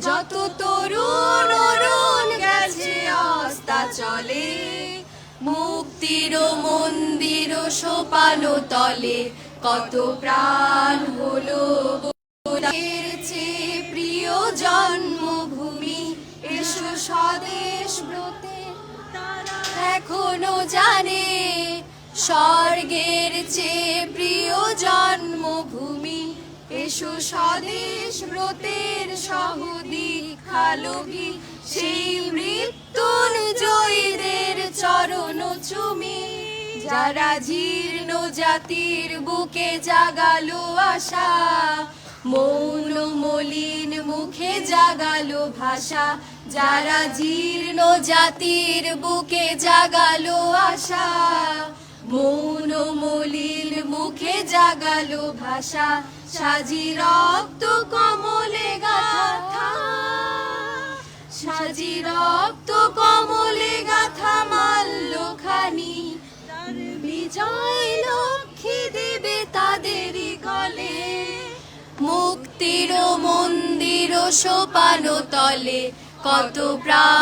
যত তরুণ অরুণ গেছে আস্তা চলে। মুক্তির মন্দির সোপানো তলে। কত প্রাণ হলো প্রিয় জন্মভূমি। এসো স্বদেশ ব্রতে এখনও জানে। স্বর্গের চেয়ে প্রিয় জন্মভূমি। এসো স্বদেশ ব্রতের সহদি খালবি সেই মৃত্যুর জয়ীদের চরণ চুমি। যারা জীর্ণ জাতির বুকে জাগালো আশা, মৌন মলিন মুখে জাগালো ভাষা। যারা জীর্ণ জাতির বুকে জাগালো আশা মুখে জাগালো ভাষা, সাজি রক্ত কমলে গাথা সাজি রক্ত কমলে গাথা মাল্য খানি। বিজয় লক্ষ্মী দেবে তাদেরই গলে। মুক্তির মন্দির সোপানো তলে কত প্রাণ